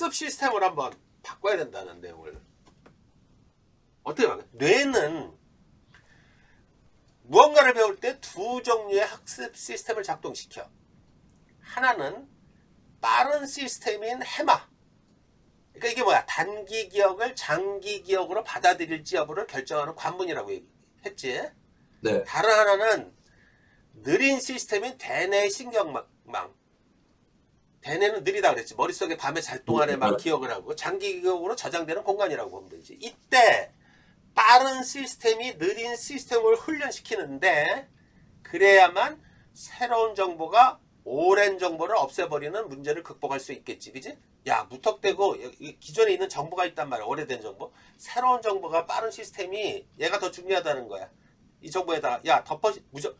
학습 시스템을 한번 바꿔야 된다는 내용을 어떻게 바꿔? 뇌는 무언가를 배울 때 두 종류의 학습 시스템을 작동시켜. 하나는 빠른 시스템인 해마. 그러니까 이게 뭐야? 단기 기억을 장기 기억으로 받아들일지 여부를 결정하는 관문이라고 얘기했지. 네. 다른 하나는 느린 시스템인 대뇌 신경망. 대뇌는 느리다 그랬지. 머릿속에 밤에 잘 동안에 막 기억을 하고 장기 기억으로 저장되는 공간이라고 보면 되지. 이때 빠른 시스템이 느린 시스템을 훈련시키는데 그래야만 새로운 정보가 오랜 정보를 없애버리는 문제를 극복할 수 있겠지. 그지? 야, 무턱대고 기존에 있는 정보가 있단 말이야. 오래된 정보. 새로운 정보가 빠른 시스템이 얘가 더 중요하다는 거야. 이 정보에다가 야, 덮어 무조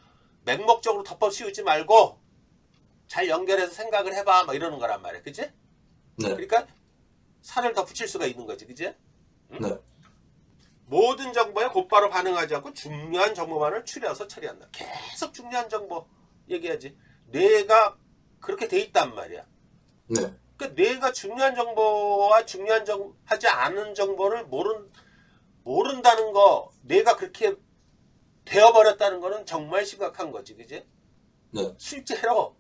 맹목적으로 덮어 씌우지 말고 잘 연결해서 생각을 해봐. 막 이러는 거란 말이야. 그지? 네. 그러니까 살을 더 붙일 수가 있는 거지. 그지? 네. 모든 정보에 곧바로 반응하지 않고 중요한 정보만을 추려서 처리한다. 계속 중요한 정보 얘기하지. 뇌가 그렇게 돼 있단 말이야. 네. 그러니까 뇌가 중요한 정보와 중요한 정 하지 않은 정보를 모른 모른다는 거, 뇌가 그렇게 되어버렸다는 거는 정말 심각한 거지, 그지? 네. 실제로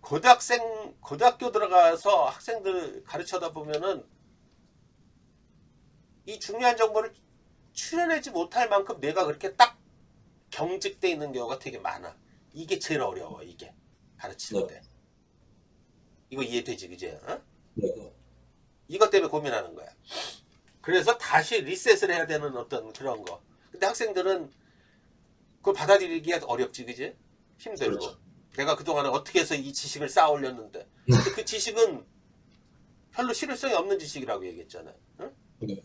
고등학생 고등학교 들어가서 학생들 가르쳐다 보면은 이 중요한 정보를 추려내지 못할 만큼 뇌가 그렇게 딱 경직돼 있는 경우가 되게 많아. 이게 제일 어려워 이게 가르치는 네. 데. 이거 이해되지 그지? 어? 네. 네. 이것 때문에 고민하는 거야. 그래서 다시 리셋을 해야 되는 어떤 그런 거. 근데 학생들은 그걸 받아들이기가 어렵지, 그지? 힘들고. 그렇죠. 내가 그동안에 어떻게 해서 이 지식을 쌓아 올렸는데. 근데 그 지식은 별로 실효성이 없는 지식이라고 얘기했잖아요. 응? 네.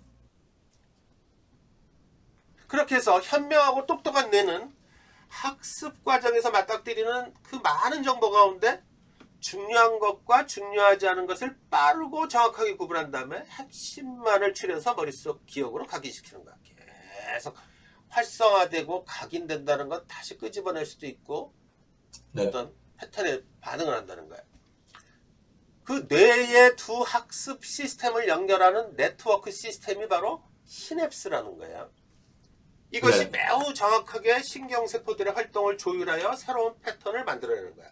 그렇게 해서 현명하고 똑똑한 뇌는 학습 과정에서 맞닥뜨리는 그 많은 정보 가운데 중요한 것과 중요하지 않은 것을 빠르고 정확하게 구분한 다음에 핵심만을 추려서 머릿속 기억으로 각인시키는 거야. 계속 활성화되고 각인된다는 건 다시 끄집어낼 수도 있고 네. 어떤 패턴에 반응을 한다는 거야. 그 뇌의 두 학습 시스템을 연결하는 네트워크 시스템이 바로 시냅스라는 거야. 이것이 네. 매우 정확하게 신경세포들의 활동을 조율하여 새로운 패턴을 만들어내는 거야.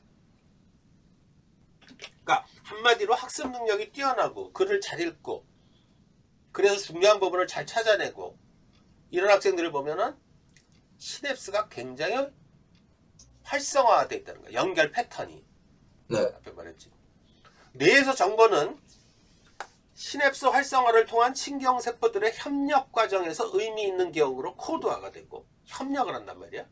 그러니까 한마디로 학습 능력이 뛰어나고 글을 잘 읽고 그래서 중요한 부분을 잘 찾아내고 이런 학생들을 보면은 시냅스가 굉장히 활성화되어 있다는 거야. 연결 패턴이. 네. 앞에 말했지. 뇌에서 정보는 시냅스 활성화를 통한 신경세포들의 협력 과정에서 의미 있는 기억으로 코드화가 되고 협력을 한단 말이야.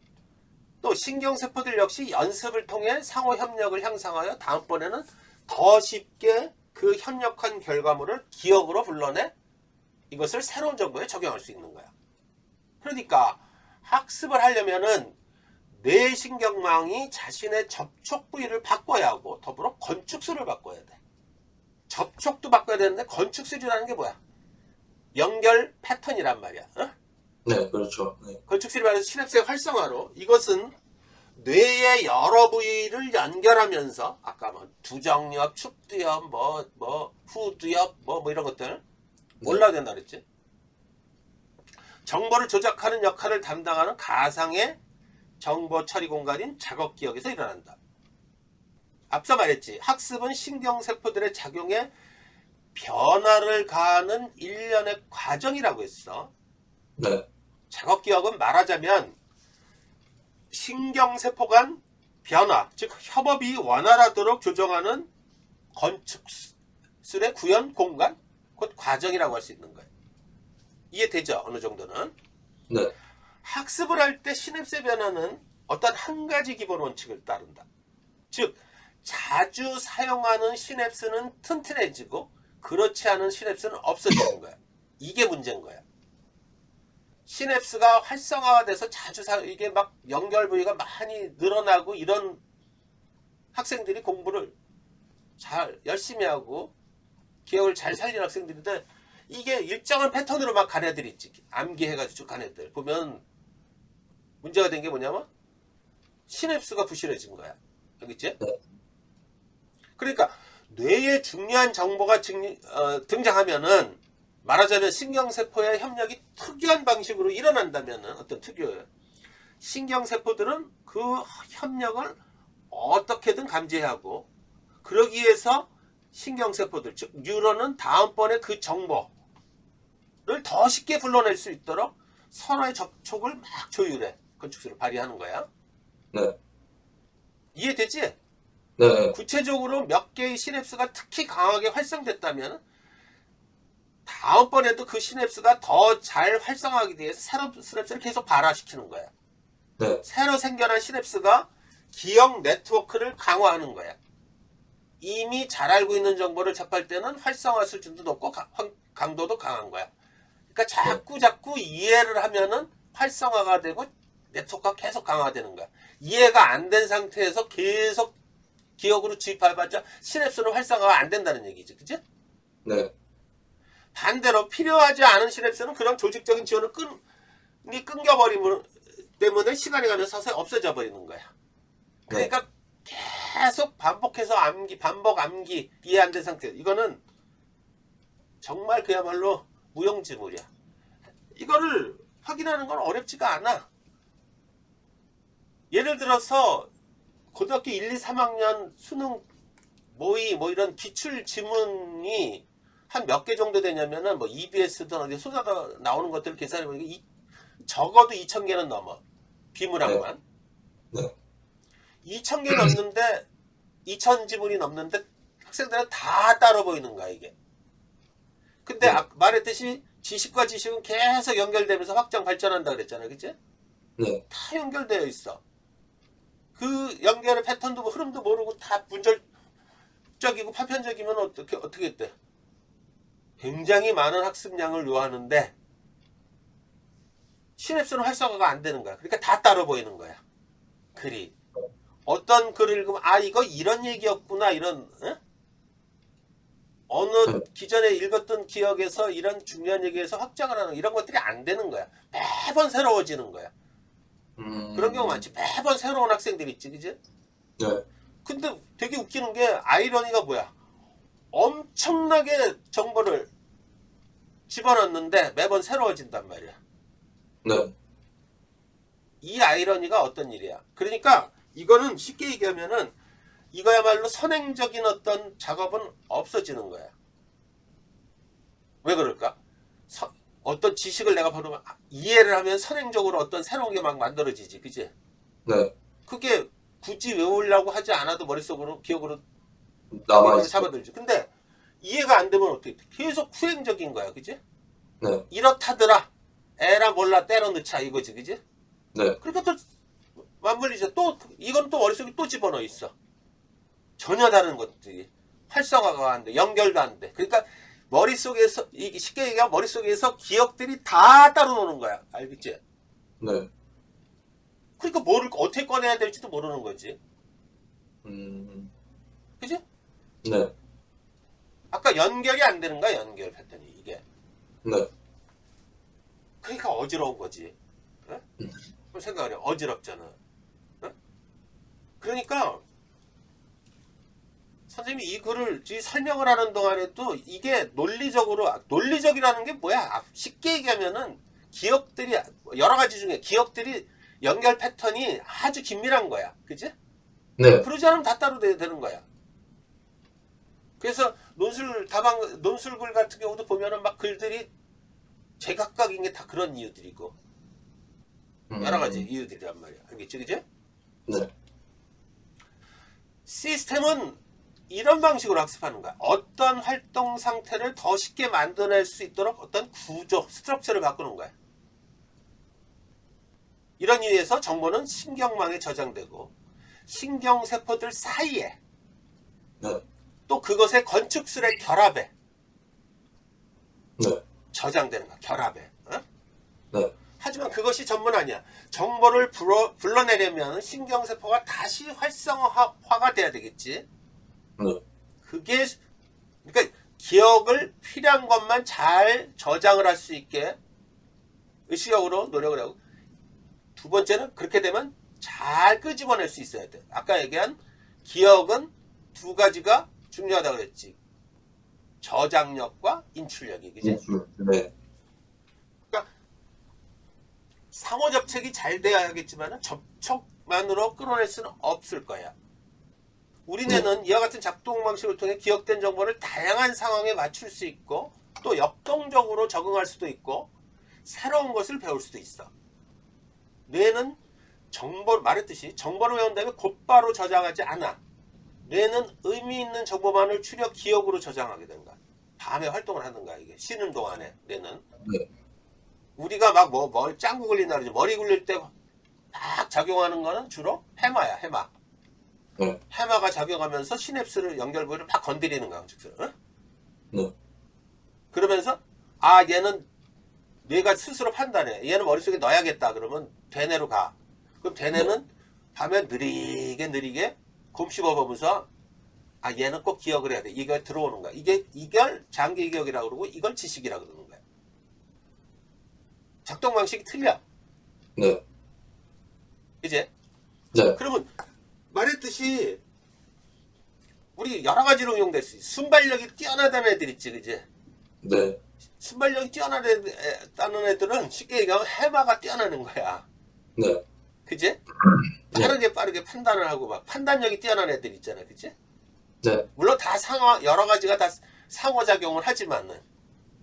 또 신경세포들 역시 연습을 통해 상호 협력을 향상하여 다음번에는 더 쉽게 그 협력한 결과물을 기억으로 불러내 이것을 새로운 정보에 적용할 수 있는 거야. 그러니까 학습을 하려면은 뇌신경망이 자신의 접촉 부위를 바꿔야 하고 더불어 건축수를 바꿔야 돼. 접촉도 바꿔야 되는데 건축술이라는 게 뭐야? 연결 패턴이란 말이야. 어? 네. 그렇죠. 네. 건축술이 말해서 시냅스의 활성화로 이것은 뇌의 여러 부위를 연결하면서 아까 뭐 두정엽, 축두엽, 뭐 뭐 후두엽, 뭐 뭐 이런 것들 몰라야 된다 그랬지. 정보를 조작하는 역할을 담당하는 가상의 정보 처리 공간인 작업 기억에서 일어난다. 앞서 말했지. 학습은 신경세포들의 작용에 변화를 가하는 일련의 과정이라고 했어. 네. 작업 기억은 말하자면 신경세포 간 변화, 즉 협업이 원활하도록 조정하는 건축술의 구현 공간, 곧 과정이라고 할 수 있는 거예요. 이해되죠? 어느 정도는. 네. 학습을 할 때 시냅스의 변화는 어떤 한 가지 기본 원칙을 따른다. 즉, 자주 사용하는 시냅스는 튼튼해지고 그렇지 않은 시냅스는 없어지는 거야. 이게 문제인 거야. 시냅스가 활성화가 돼서 자주 사 이게 막 연결 부위가 많이 늘어나고 이런 학생들이 공부를 잘 열심히 하고 기억을 잘 살리는 학생들인데 이게 일정한 패턴으로 막 간 애들 있지 암기해가지고 쭉 간 애들 보면 문제가 된 게 뭐냐면 시냅스가 부실해진 거야 있지? 네. 그러니까 뇌에 중요한 정보가 증- 어, 등장하면은 말하자면 신경세포의 협력이 특이한 방식으로 일어난다면은 어떤 특유의 신경세포들은 그 협력을 어떻게든 감지하고 그러기 위해서 신경세포들 즉 뉴런은 다음번에 그 정보를 더 쉽게 불러낼 수 있도록 서로의 접촉을 막 조율해 건축술을 발휘하는 거야. 네. 이해되지? 네. 구체적으로 몇 개의 시냅스가 특히 강하게 활성됐다면 다음번에도 그 시냅스가 더 잘 활성화하기 위해서 새로 시냅스를 계속 발화시키는 거야. 네. 새로 생겨난 시냅스가 기억 네트워크를 강화하는 거야. 이미 잘 알고 있는 정보를 접할 때는 활성화 수준도 높고 강도도 강한 거야. 그러니까 자꾸 자꾸 이해를 하면은 활성화가 되고 네트워크가 계속 강화되는 거야. 이해가 안 된 상태에서 계속 기억으로 주입해봤자 시냅스는 활성화가 안 된다는 얘기지. 그치? 네. 반대로 필요하지 않은 시냅스는 그런 조직적인 지원을 끈, 이 끊겨버리면 때문에 시간이 가면서 서서히 없어져 버리는 거야. 그러니까 계속 반복해서 암기, 반복 암기, 이해 안 된 상태. 이거는 정말 그야말로 무용지물이야. 이거를 확인하는 건 어렵지가 않아. 예를 들어서 고등학교 1, 2, 3학년 수능 모의 뭐 이런 기출 지문이 한 몇 개 정도 되냐면은 뭐 EBS든 어디 쏟아져 나오는 것들을 계산해 보니까 이- 적어도 2,000개는 넘어. 비문학만. 네. 2,000개 넘는데 2,000 지문이 넘는데 학생들은 다 따로 보이는 거야 이게. 근데 네. 아- 말했듯이 지식과 지식은 계속 연결되면서 확장 발전한다 그랬잖아, 그치? 네. 다 연결되어 있어. 그 연결의 패턴도 뭐 흐름도 모르고 다 분절적이고 파편적이면 어떻게 어떻게 돼? 굉장히 많은 학습량을 요하는데 시냅스는 활성화가 안 되는 거야. 그러니까 다 따로 보이는 거야. 글이 어떤 글을 읽으면 아 이거 이런 얘기였구나 이런 어? 어느 기존에 읽었던 기억에서 이런 중요한 얘기에서 확장을 하는 이런 것들이 안 되는 거야. 매번 새로워지는 거야. 음. 그런 경우 많지. 매번 새로운 학생들이 있지, 그지? 네. 근데 되게 웃기는 게 아이러니가 뭐야? 엄청나게 정보를 집어넣는데 매번 새로워진단 말이야. 네. 이 아이러니가 어떤 일이야? 그러니까 이거는 쉽게 얘기하면은 이거야말로 선행적인 어떤 작업은 없어지는 거야. 왜 그럴까? 서- 어떤 지식을 내가 보면 이해를 하면 선행적으로 어떤 새로운 게 막 만들어지지, 그지? 네. 그게 굳이 외우려고 하지 않아도 머릿속으로 기억으로 남아. 잡아들지. 근데 이해가 안 되면 어떻게 돼? 계속 후행적인 거야, 그지? 네. 이렇다더라. 에라 몰라 때려 넣자 이거지, 그지? 네. 그러니까 또 맞물리죠. 또 이건 또 머릿속에 또 집어넣어 있어. 전혀 다른 것들이 활성화가 안 돼, 연결도 안 돼. 그러니까 머릿속에서 쉽게 얘기하면 머릿속에서 기억들이 다 따로 노는 거야. 알겠지? 네. 그러니까 뭐를 어떻게 꺼내야 될지도 모르는 거지. 음. 그지? 네. 아까 연결이 안 되는 거야, 연결 패턴이 이게. 네. 그러니까 어지러운 거지. 예? 그럼 생각을 해. 어지럽잖아. 예? 그러니까 선생님이 이 글을 이 설명을 하는 동안에도 이게 논리적으로 논리적이라는 게 뭐야? 아, 쉽게 얘기하면은 기억들이 여러 가지 중에 기억들이 연결 패턴이 아주 긴밀한 거야. 그지? 네. 그러지 않으면 다 따로 돼야 되는 거야. 그래서 논술 다방 논술글 같은 경우도 보면은 막 글들이 제각각인 게 다 그런 이유들이고 음. 여러 가지 이유들이란 말이야. 알겠지, 그지? 네. 시스템은 이런 방식으로 학습하는 거야. 어떤 활동 상태를 더 쉽게 만들어낼 수 있도록 어떤 구조, 스트럭처를 바꾸는 거야. 이런 이유에서 정보는 신경망에 저장되고 신경세포들 사이에 네. 또 그것의 건축술의 결합에 네. 저장되는 거야. 결합에. 어? 네. 하지만 그것이 전문 아니야. 정보를 불어, 불러내려면 신경세포가 다시 활성화가 돼야 되겠지. 네. 그게 그러니까 기억을 필요한 것만 잘 저장을 할 수 있게 의식적으로 노력을 하고 두 번째는 그렇게 되면 잘 끄집어낼 수 있어야 돼. 아까 얘기한 기억은 두 가지가 중요하다 그랬지. 저장력과 인출력이 그지? 인출. 네. 상호 접촉이 잘 돼야 하겠지만 접촉만으로 끌어낼 수는 없을 거야. 우리뇌는 이와 같은 작동 방식을 통해 기억된 정보를 다양한 상황에 맞출 수 있고 또 역동적으로 적응할 수도 있고 새로운 것을 배울 수도 있어. 뇌는 정보 말했듯이 정보를 외운 다음에 곧바로 저장하지 않아. 뇌는 의미 있는 정보만을 추려 기억으로 저장하게 된 거야. 밤에 활동을 하는 거야 이게 쉬는 동안에 뇌는. 네. 우리가 막 뭐 뭘 짱구 굴린다 그러지 머리 굴릴 때 막 작용하는 거는 주로 해마야 해마. 네. 해마가 작용하면서 시냅스를 연결부를 막 건드리는 거야. 즉, 어? 네. 그러면서 아 얘는 뇌가 스스로 판단해. 얘는 머릿속에 넣어야겠다. 그러면 대뇌로 가. 그럼 대뇌는 밤에 느리게 느리게 곰 씹어 보면서 아 얘는 꼭 기억을 해야 돼. 이게 들어오는 거야. 이게 이걸 장기 기억이라고 그러고 이걸 지식이라고 그러는 거야. 작동 방식이 틀려. 네. 이제 네. 그러면 말했듯이 우리 여러 가지로 응용될 수 있어. 순발력이 뛰어나다는 애들 있지, 그지? 네. 순발력이 뛰어나다는 애들은 쉽게 얘기하면 해마가 뛰어나는 거야. 네. 그지? 네. 빠르게 빠르게 판단을 하고 막 판단력이 뛰어난 애들 있잖아, 그지? 네. 물론 다 상호 여러 가지가 다 상호작용을 하지만은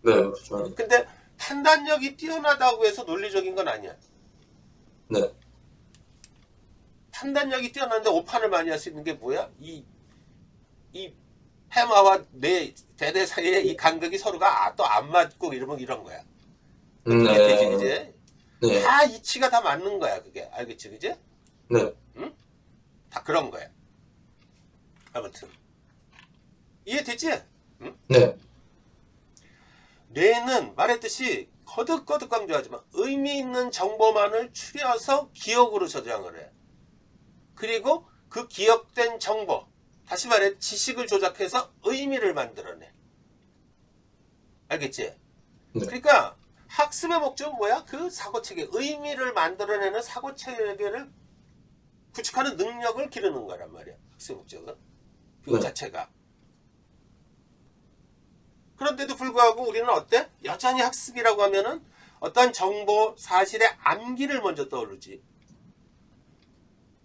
네. 그렇죠. 근데 판단력이 뛰어나다고 해서 논리적인 건 아니야. 네. 판단력이 뛰어나는데 오판을 많이 할 수 있는 게 뭐야? 이, 이 해마와 내 대대 사이에 이 간극이 서로가 또 안 맞고 이러면 이런 거야. 음, 이게 되지, 네. 그지? 네. 다 이치가 다 맞는 거야, 그게. 알겠지, 그지? 네. 다 그런 거야. 아무튼. 이해되지? 네. 뇌는 말했듯이 거듭거듭 강조하지만 의미 있는 정보만을 추려서 기억으로 저장을 해. 그리고 그 기억된 정보, 다시 말해 지식을 조작해서 의미를 만들어내. 알겠지? 네. 그러니까 학습의 목적은 뭐야? 그 사고체계, 의미를 만들어내는 사고체계를 구축하는 능력을 기르는 거란 말이야. 학습의 목적은. 그 네. 자체가. 그런데도 불구하고 우리는 어때? 여전히 학습이라고 하면은 어떠한 정보, 사실의 암기를 먼저 떠오르지.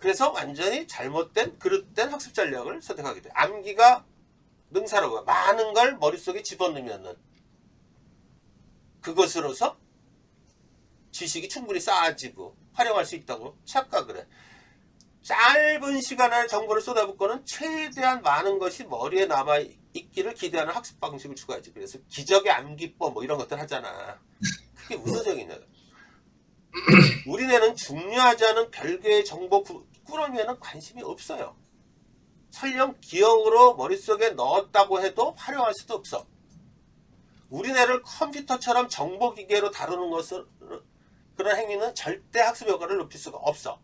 그래서 완전히 잘못된, 그릇된 학습 전략을 선택하게 돼. 암기가 해. 많은 걸 머릿속에 집어넣으면은 그것으로서 지식이 충분히 쌓아지고 활용할 수 있다고 착각을 해. 짧은 시간 안에 정보를 쏟아붓고는 최대한 많은 것이 머리에 남아 있기를 기대하는 학습 방식을 추구하지. 그래서 기적의 암기법 뭐 이런 것들 하잖아. 그게 무슨 소용이냐. 우리네는 중요하지 않은 별개의 정보 구- 꾸러미에는 관심이 없어요. 설령 기억으로 머릿속에 넣었다고 해도 활용할 수도 없어. 우리네를 컴퓨터처럼 정보기계로 다루는 것을 그런 행위는 절대 학습 효과를 높일 수가 없어.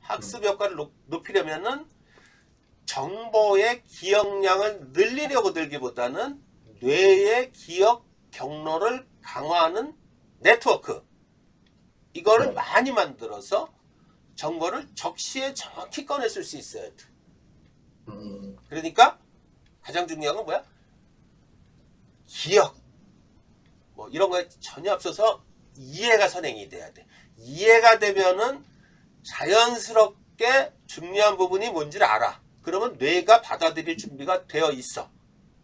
학습 효과를 높- 높이려면은 정보의 기억량을 늘리려고 들기보다는 뇌의 기억 경로를 강화하는 네트워크 이거를 네. 많이 만들어서 정보를 적시에 정확히 꺼냈을 수 있어야 돼. 음, 그러니까 가장 중요한 건 뭐야? 기억. 뭐 이런 거에 전혀 앞서서 이해가 선행이 돼야 돼. 이해가 되면은 자연스럽게 중요한 부분이 뭔지를 알아. 그러면 뇌가 받아들일 준비가 되어 있어.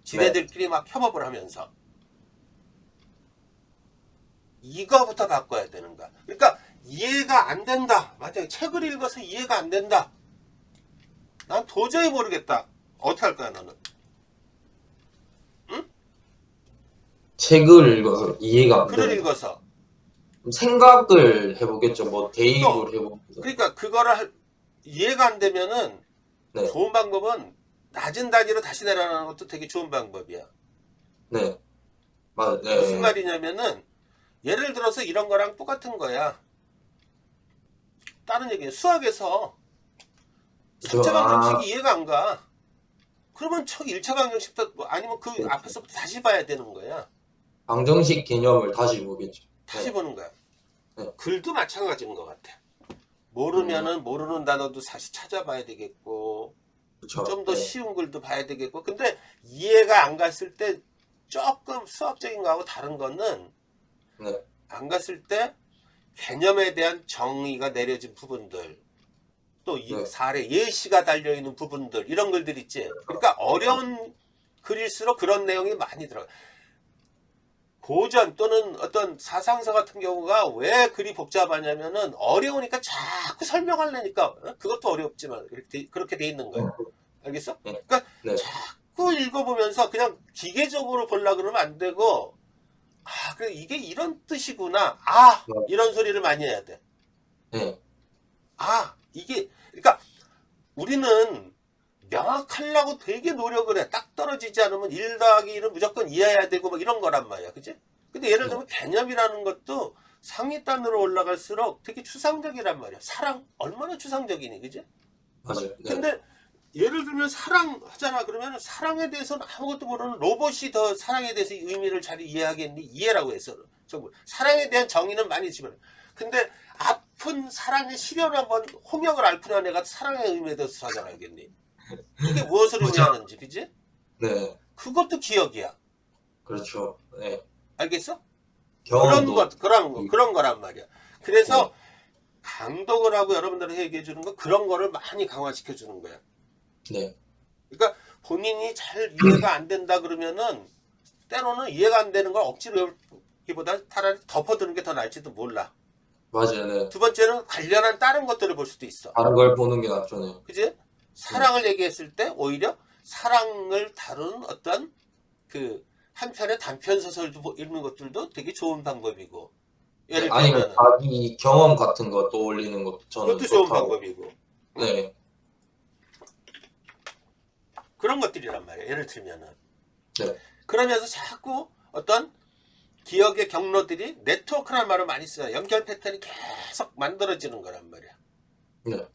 지네들끼리 막 협업을 하면서. 이거부터 바꿔야 되는 거야. 그러니까 이해가 안 된다. 만약에 책을 읽어서 이해가 안 된다. 난 도저히 모르겠다. 어떻게 할 거야, 너는? 책을 읽어서 이해가 안 글을 읽어서. 생각을 해보겠죠. 뭐 대입을 해보면서. 그러니까 그거를 할- 이해가 안 되면은 네. 좋은 방법은 낮은 단위로 다시 내려가는 것도 되게 좋은 방법이야. 네. 맞아. 네. 무슨 말이냐면은 예를 들어서 이런 거랑 똑같은 거야. 다른 얘기야. 수학에서 그죠. 3차 아. 방정식이 이해가 안 가. 그러면 첫 1차 방정식부터 뭐 아니면 그 그렇죠. 앞에서부터 다시 봐야 되는 거야. 방정식 개념을 다시 보겠죠. 다시 네. 보는 거야. 네. 글도 마찬가지인 것 같아. 모르면은 모르는 단어도 다시 찾아봐야 되겠고 그쵸. 좀더 네. 쉬운 글도 봐야 되겠고 근데 이해가 안 갔을 때 조금 수학적인 거하고 다른 거는 네. 안 갔을 때 개념에 대한 정의가 내려진 부분들 또이 네. 사례 예시가 달려 있는 부분들 이런 글들 있지 그러니까 어려운 글일수록 그런 내용이 많이 들어가 고전 또는 어떤 사상서 같은 경우가 왜 글이 복잡하냐면은 어려우니까 자꾸 설명하려니까 어? 그것도 어렵지만 그렇게 돼, 있는 거야 알겠어? 네. 그러니까 네. 자꾸 읽어보면서 그냥 기계적으로 보려 그러면 안 되고 아 그래 이게 이런 뜻이구나 아 네. 이런 소리를 많이 해야 돼. 네. 아 이게 그러니까 우리는 명확하려고 되게 노력을 해. 딱 떨어지지 않으면 1 더하기 1은 무조건 이해해야 되고 막 이런 거란 말이야. 그지? 근데 예를 들면 개념이라는 것도 상위단으로 올라갈수록 되게 추상적이란 말이야. 사랑 얼마나 추상적이니, 그지? 맞아요. 네. 근데 예를 들면 사랑하잖아. 그러면 사랑에 대해서는 아무것도 모르는 로봇이 더 사랑에 대해서 의미를 잘 이해하겠니? 이해라고 했어. 정말 사랑에 대한 정의는 많이 지금 근데 아픈 사랑의 시련을 한번 홍역을 앓고 난 애가 사랑의 의미에 대해서 잘 알겠니? 이게 무엇을. 의미하는지 그지? 네. 그것도 기억이야. 그렇죠. 네. 알겠어? 그런 경험도. 것 그런 거 음. 그런 거란 말이야. 그래서 강독을 하고 여러분들이 얘기해 주는 건 그런 거를 많이 강화시켜 주는 거야 네. 그러니까 본인이 잘 이해가 안 된다 그러면은 때로는 이해가 안 되는 걸 억지로 외우기보다 차라리 덮어두는 게 더 나을지도 몰라. 맞아요. 네. 두 번째는 관련한 다른 것들을 볼 수도 있어. 다른 걸 보는 게 낫죠. 네. 그지? 사랑을 얘기했을 때 오히려 사랑을 다룬 어떤 그 한편의 단편 소설도 보- 읽는 것들도 되게 좋은 방법이고. 예를 아니면 들면 자기 경험 같은 거 떠올리는 것도 저는 그것도 좋은. 방법이고. 네. 그런 것들이란 말이에요. 예를 들면은. 네. 그러면서 자꾸 어떤 기억의 경로들이 네트워크라는 말을 많이 써요. 연결 패턴이 계속 만들어지는 거란 말이야. 네.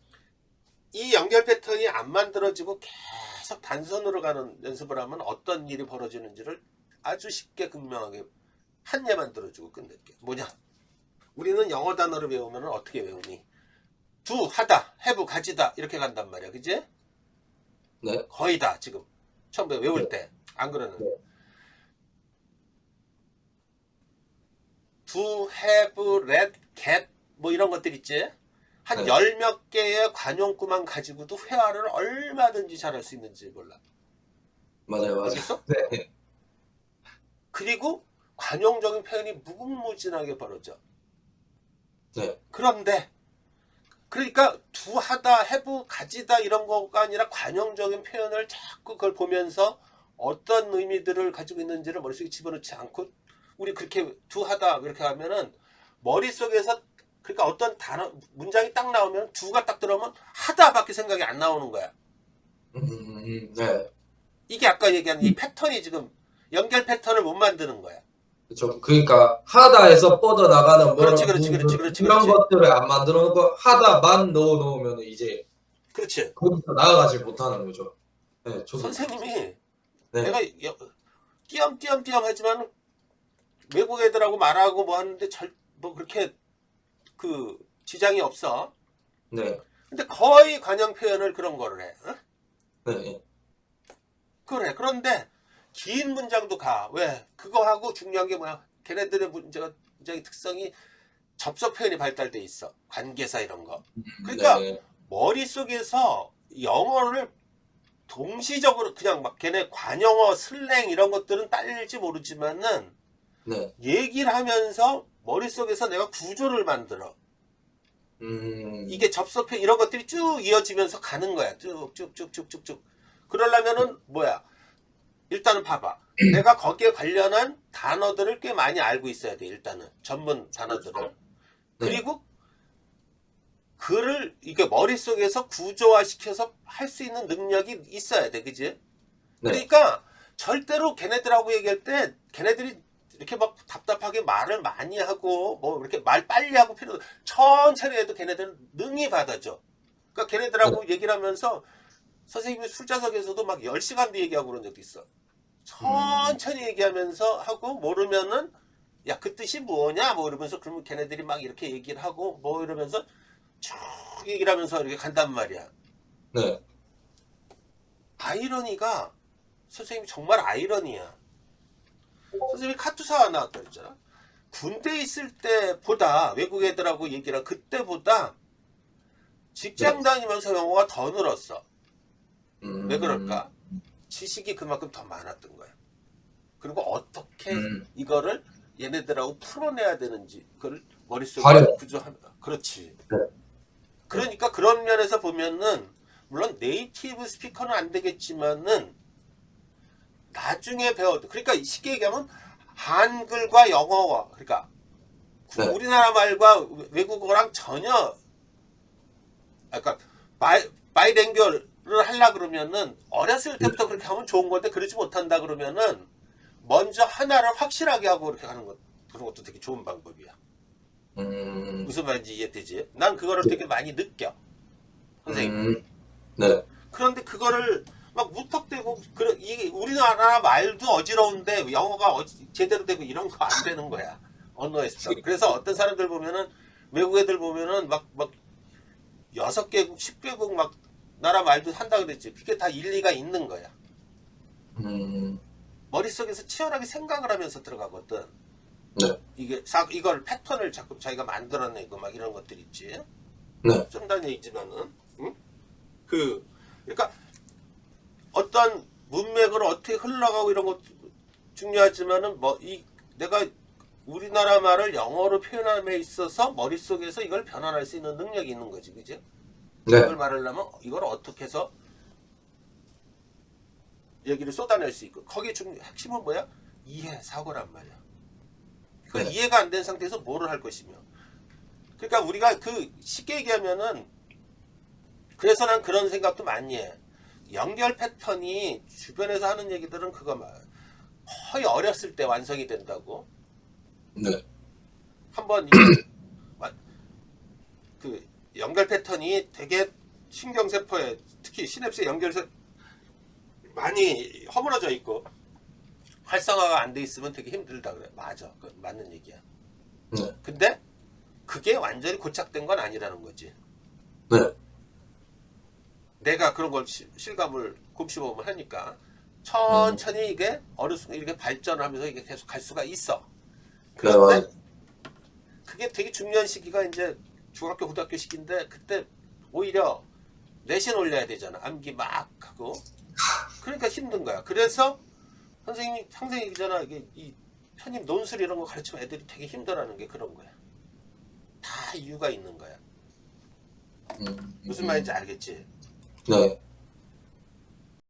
이 연결 패턴이 안 만들어지고 계속 단선으로 가는 연습을 하면 어떤 일이 벌어지는지를 아주 쉽게 극명하게 한 예만 들어주고 끝낼게. 뭐냐? 우리는 영어 단어를 외우면 어떻게 외우니? 두, 하다, have, 가지다 이렇게 간단 말이야. 그지? 네. 거의 다 지금 처음에 외울 네. 때안 그러는 네. do, have, let, get 뭐 이런 것들 있지 한 네. 열몇 개의 관용구만 가지고도 회화를 얼마든지 잘할 수 있는지 몰라 맞아요. 맞아요. 알겠어? 네. 그리고 관용적인 표현이 무궁무진하게 벌어져 네. 그런데 그러니까 두 하다 해부 가지다 이런 거가 아니라 관용적인 표현을 자꾸 그걸 보면서 어떤 의미들을 가지고 있는지를 머릿속에 집어넣지 않고 우리 그렇게 두 하다 이렇게 하면은 머릿속에서 그러니까 어떤 단어 문장이 딱 나오면 두가 딱 들어오면 하다밖에 생각이 안 나오는 거야. 음, 네. 이게 아까 얘기한 이 패턴이 지금 연결 패턴을 못 만드는 거야. 그렇죠. 그러니까 하다에서 뻗어 나가는 뭐 그렇지, 그렇지, 그렇지, 그렇지, 그런 그렇지. 것들을 안 만들어 놓고 하다만 넣어 놓으면 이제 그렇지. 거기서 나아가지 못하는 거죠. 네, 저도 선생님이 네. 내가 여- 띄엄띄엄띄엄 하지만 외국 애들하고 말하고 뭐 하는데 절 뭐 그렇게 그 지장이 없어. 네. 근데 거의 관용 표현을 그런 거를 해. 어? 네. 그래. 그런데 긴 문장도 가. 왜? 그거 하고 중요한 게 뭐야? 걔네들의 문제가 문장의 특성이 접속 표현이 발달돼 있어. 관계사 이런 거. 그러니까 네. 머릿속에서 영어를 동시적으로 그냥 막 걔네 관영어, 슬랭 이런 것들은 딸릴지 모르지만은 네. 얘기를 하면서 머릿속에서 내가 구조를 만들어. 음. 이게 접속표 이런 것들이 쭉 이어지면서 가는 거야. 쭉쭉쭉쭉쭉쭉. 그러려면은 뭐야? 일단은 봐봐. 내가 거기에 관련한 단어들을 꽤 많이 알고 있어야 돼. 일단은 전문 단어들을. 네. 그리고 글을 이게 머릿속에서 구조화 시켜서 할 수 있는 능력이 있어야 돼. 그지? 네. 그러니까 절대로 걔네들하고 얘기할 때 걔네들이 이렇게 막 답답하게 말을 많이 하고 뭐 이렇게 말 빨리 하고 필요 천천히 해도 걔네들은 능히 받아줘. 그러니까 걔네들하고 얘기를 하면서 선생님이 술자석에서도 막 10시간도 얘기하고 그런 적도 있어. 천천히 얘기하면서 하고 모르면은 야 그 뜻이 뭐냐 뭐 이러면서 그러면 걔네들이 막 이렇게 얘기를 하고 뭐 이러면서 쭉 얘기를 하면서 이렇게 간단 말이야. 네. 아이러니가 선생님이 정말 아이러니야. 선생님이 카투사 나왔다 그랬잖아. 군대 있을 때보다 외국 애들하고 얘기를 하- 그때보다 직장 다니면서 영어가 더 늘었어. 음. 왜 그럴까? 지식이 그만큼 더 많았던 거야. 그리고 어떻게 음. 이거를 얘네들하고 풀어내야 되는지 그걸 머릿속에 활용. 구조하는 그렇지. 네. 그러니까 그런 면에서 보면은 물론 네이티브 스피커는 안 되겠지만은 나중에 배워도 그러니까 쉽게 얘기하면 한글과 영어와 그러니까 네. 우리나라 말과 외국어랑 전혀 아까 바이 바이랭결을 하려 그러면은 어렸을 때부터 그렇게 하면 좋은 건데 그러지 못한다 그러면은 먼저 하나를 확실하게 하고 그렇게 하는 것 그런 것도 되게 좋은 방법이야. 음. 무슨 말인지 이해되지? 난 그거를 되게 많이 느껴. 선생님. 음. 네. 그런데 그거를 막 무턱대고 그런 이게 우리나라 말도 어지러운데 영어가 어지- 제대로 되고 이런 거 안 되는 거야. 언어에서. 그래서 어떤 사람들 보면은 외국 애들 보면은 막 막 여섯 개국, 십 개국 막 나라 말도 한다 그랬지. 그게 다 일리가 있는 거야. 음. 머릿속에서 치열하게 생각을 하면서 들어가거든. 네. 이게 사, 이걸 패턴을 자꾸 자기가 만들어내고 막 이런 것들 있지. 네. 좀 다른 얘기지만은, 응? 그, 그러니까 어떤 문맥으로 어떻게 흘러가고 이런 것도 중요하지만은 뭐 이 내가 우리나라 말을 영어로 표현함에 있어서 머릿속에서 이걸 변환할 수 있는 능력이 있는 거지, 그지? 네. 이걸 말하려면 이걸 어떻게 해서 얘기를 쏟아낼 수 있고 거기 중 핵심은 뭐야? 이해 사고란 말이야. 그 네. 이해가 안 된 상태에서 뭐를 할 것이며. 그러니까 우리가 그 쉽게 얘기하면은 그래서 난 그런 생각도 많이 해. 연결 패턴이 주변에서 하는 얘기들은 그거 말 거의 어렸을 때 완성이 된다고. 네. 한번 그 연결 패턴이 되게 신경세포에 특히 시냅스 연결세 많이 허물어져 있고 활성화가 안 돼 있으면 되게 힘들다 그래. 맞아. 그 맞는 얘기야. 네. 근데 그게 완전히 고착된 건 아니라는 거지. 네. 내가 그런 걸 시- 실감을 곰씹어보면 하니까 천천히 이게 어느 순간 이렇게 발전을 하면서 이게 계속 갈 수가 있어. 네, 그런데 맞아요. 그게 되게 중요한 시기가 이제 중학교 고등학교 시기인데 그때 오히려 내신 올려야 되잖아. 암기 막 하고. 그러니까 힘든 거야. 그래서 선생님이 항상 얘기잖아. 이게 이 편입 논술 이런 거 가르치면 애들이 되게 힘들어하는 게 그런 거야. 다 이유가 있는 거야. 음. 무슨 말인지 알겠지? 네.